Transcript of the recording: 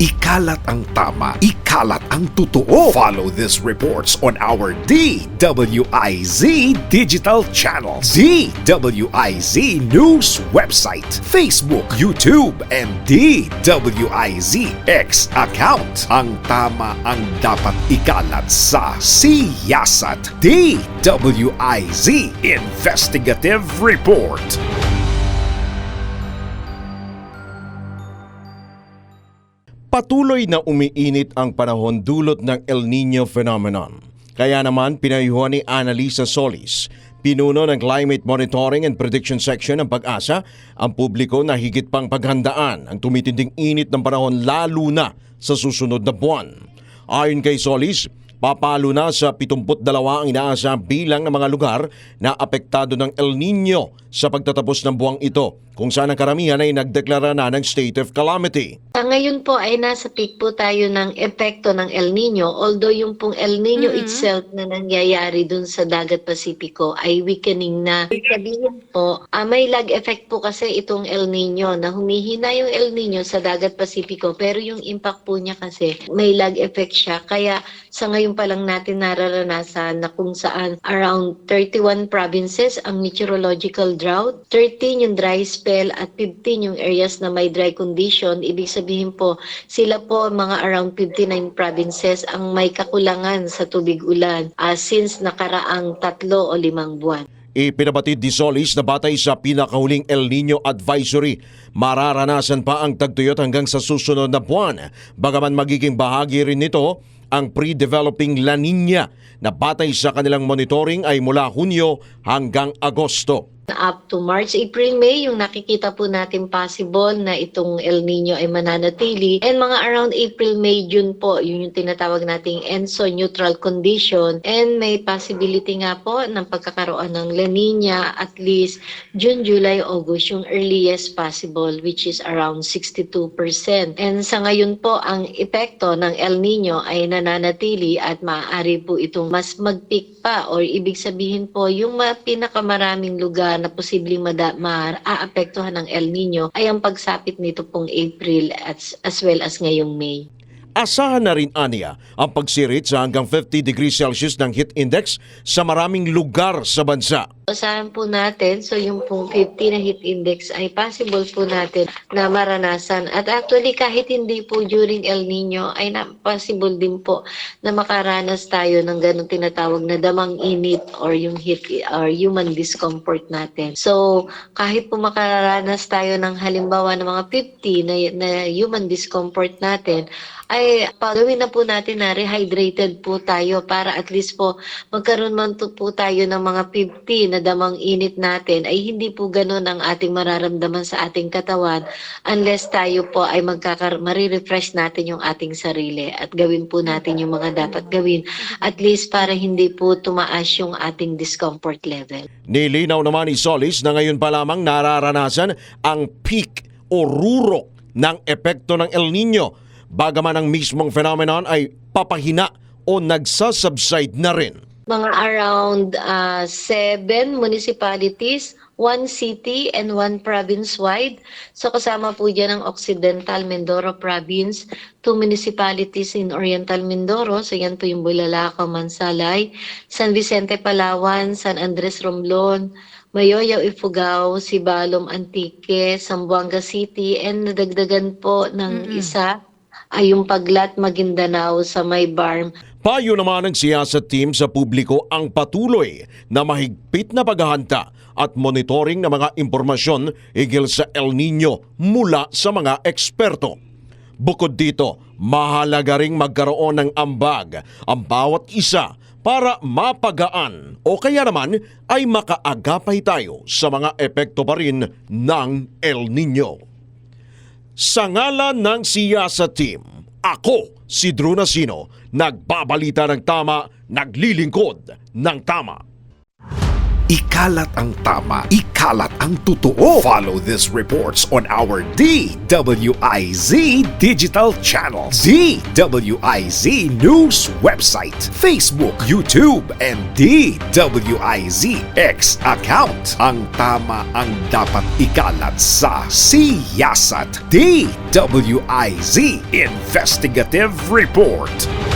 Ikalat ang tama, ikalat ang totoo. Follow these reports on our DWIZ digital channel, DWIZ News website, Facebook, YouTube, and DWIZ X account. Ang tama ang dapat ikalat sa Siyasat DWIZ Investigative Report. Patuloy na umiinit ang panahon dulot ng El Nino phenomenon. Kaya naman pinayuhan ni Annalisa Solis, pinuno ng Climate Monitoring and Prediction Section ng Pag-asa, ang publiko na higit pang paghandaan ang tumitinding init ng panahon lalo na sa susunod na buwan. Ayon kay Solis, papalo na sa 72 ang inaasahang bilang ng mga lugar na apektado ng El Nino sa pagtatapos ng buwang ito kung saan ang karamihan ay nagdeklara na ng state of calamity. Ah, ngayon po ay nasa peak po tayo ng epekto ng El Nino. Although yung pong El Nino Mhm. itself na nangyayari dun sa dagat Pasipiko ay weakening na. Sabihin po, ah, may lag effect po kasi itong El Nino na humihina yung El Nino sa dagat Pasipiko pero yung impact po niya kasi may lag effect siya. Kaya sa ngayon pa lang natin nararanasan na kung saan around 31 provinces ang meteorological drought, 13 yung dry spell at 15 yung areas na may dry condition. Ibig sabihin po, sila po mga around 59 provinces ang may kakulangan sa tubig ulan ah, since nakaraang tatlo o limang buwan. Ipinabatid ni Solis na batay sa pinakahuling El Nino Advisory, mararanasan pa ang tagtuyot hanggang sa susunod na buwan. Bagaman magiging bahagi rin nito ang pre-developing La Nina na batay sa kanilang monitoring ay mula Hunyo hanggang Agosto. Up to March, April, May, yung nakikita po natin possible na itong El Nino ay mananatili. And mga around April, May, June po, yun yung tinatawag nating ENSO neutral condition. And may possibility nga po ng pagkakaroon ng La Nina at least June, July, August, yung earliest possible, which is around 62%. And sa ngayon po, ang epekto ng El Nino ay nananatili at maaari po itong mas mag-peak pa or ibig sabihin po yung ma- pinakamaraming lugar na posibleng maaapektuhan ng El Nino ay ang pagsapit nito pong April as, as well as ngayong May. Asahan na rin aniya ang pagsirit sa hanggang 50 degrees Celsius ng heat index sa maraming lugar sa bansa. Asahan po natin, so yung pong 50 na heat index ay possible po natin na maranasan. At actually kahit hindi po during El Nino ay na possible din po na makaranas tayo ng ganong tinatawag na damang init or yung heat or human discomfort natin. So kahit po makaranas tayo ng halimbawa ng mga 50 na, na human discomfort natin, ay pagawin na po natin na rehydrated po tayo para at least po magkaroon man po tayo ng mga 50 na damang init natin ay hindi po ganun ang ating mararamdaman sa ating katawan unless tayo po ay magkakar marirefresh natin yung ating sarili at gawin po natin yung mga dapat gawin at least para hindi po tumaas yung ating discomfort level. Nilinaw naman ni Solis na ngayon pa lamang nararanasan ang peak o rurok ng epekto ng El Nino bagaman ang mismong phenomenon ay papahina o nagsasubside na rin. Mga around uh, seven municipalities, one city, and one province-wide. So kasama po dyan ang Occidental Mindoro Province, two municipalities in Oriental Mindoro. So yan po yung Bulalakaw, Mansalay, San Vicente, Palawan, San Andres, Romblon, Mayoyaw, Ifugao, Sibalom, Antique, Zamboanga City, and nadagdagan po ng isa ay yung Paglat, Maguindanao sa May Barm, Payo naman ng siyasat team sa publiko ang patuloy na mahigpit na paghahanda at monitoring ng mga impormasyon higil sa El Nino mula sa mga eksperto. Bukod dito, mahalaga ring magkaroon ng ambag ang bawat isa para mapagaan o kaya naman ay makaagapay tayo sa mga epekto pa rin ng El Nino. Sa ngalan ng siyasa team, ako si Drew Nasino, nagbabalita ng tama, naglilingkod ng tama. Ikalat ang tama, ikalat ang totoo. Follow these reports on our DWIZ digital channel, DWIZ News website, Facebook, YouTube, and DWIZ X account. Ang tama ang dapat ikalat sa Siyasat DWIZ Investigative Report.